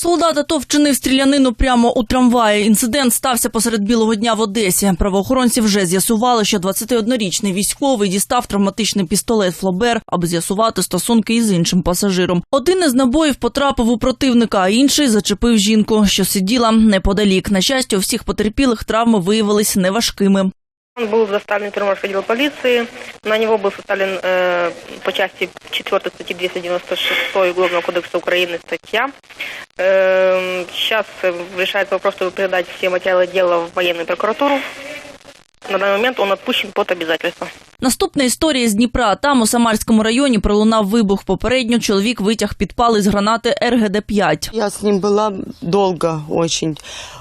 Солдат АТО вчинив стрілянину прямо у трамваї. Інцидент стався посеред білого дня в Одесі. Правоохоронці вже з'ясували, що 21-річний військовий дістав травматичний пістолет Флобер, аби з'ясувати стосунки із іншим пасажиром. Один із набоїв потрапив у противника, а інший зачепив жінку, що сиділа неподалік. На щастя, у всіх потерпілих травми виявились неважкими. Он был доставлен в Перморский отдел полиции. На него был составлен э, по части 4 статьи 296 Уголовного кодекса Украины статья. Э, сейчас э, решается вопрос, чтобы передать все материалы дела в военную прокуратуру. На данный момент он отпущен под обязательство. Наступна історія з Дніпра. Там у Самарському районі пролунав вибух. Попередньо чоловік витяг підпал із гранати РГД-5. Я с ним была долго очень.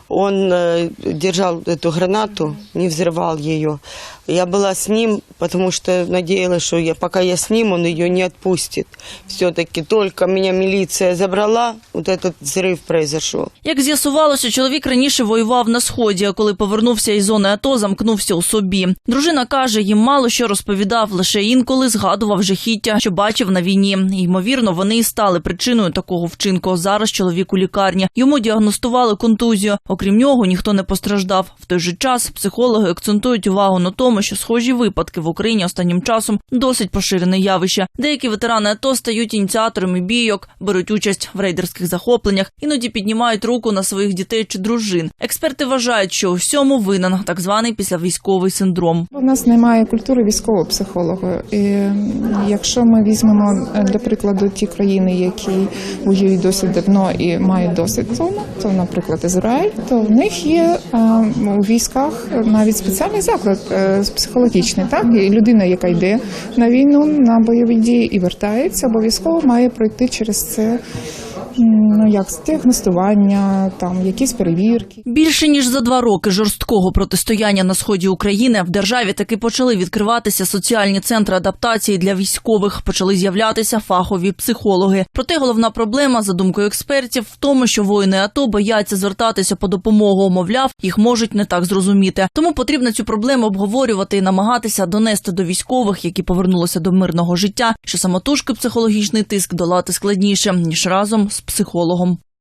Он э, держал эту гранату, не взрывал ее. Я была с ним, потому что надеялась, что я, пока я с ним, он ее не отпустит. Все-таки только меня милиция забрала, вот этот взрыв произошел. Як з'ясувалося, чоловік раніше воював на сході, а коли повернувся із зони АТО, замкнувся у собі. Дружина каже, їм мало що розповідав, лише інколи згадував жахіття, що бачив на війні. Ймовірно, вони і стали причиною такого вчинку. Зараз чоловік у лікарні. Йому діагностували контузію. Окрім нього, ніхто не постраждав. В той же час психологи акцентують увагу на тому, що схожі випадки в Україні останнім часом досить поширене явище. Деякі ветерани АТО стають ініціаторами бійок, беруть участь в рейдерських захопленнях, іноді піднімають руку на своїх дітей чи дружин. Експерти вважають, що у всьому винен так званий післявійськовий синдром. У нас немає культури військового психолога. І якщо ми візьмемо е, для прикладу ті країни, які воюють досить давно і мають досвід в цьому, то, наприклад, Ізраїль, то в них є е, у військах навіть спеціальний заклад е, психологічний. Так і людина, яка йде на війну на бойові дії і вертається, обов'язково має пройти через це. Ну як діагностування, там якісь перевірки. Більше ніж за два роки жорсткого протистояння на сході України в державі таки почали відкриватися соціальні центри адаптації для військових. Почали з'являтися фахові психологи. Проте головна проблема, за думкою експертів, в тому, що воїни АТО бояться звертатися по допомогу. Мовляв, їх можуть не так зрозуміти. Тому потрібно цю проблему обговорювати і намагатися донести до військових, які повернулися до мирного життя, що самотужки психологічний тиск долати складніше ніж разом з психологом.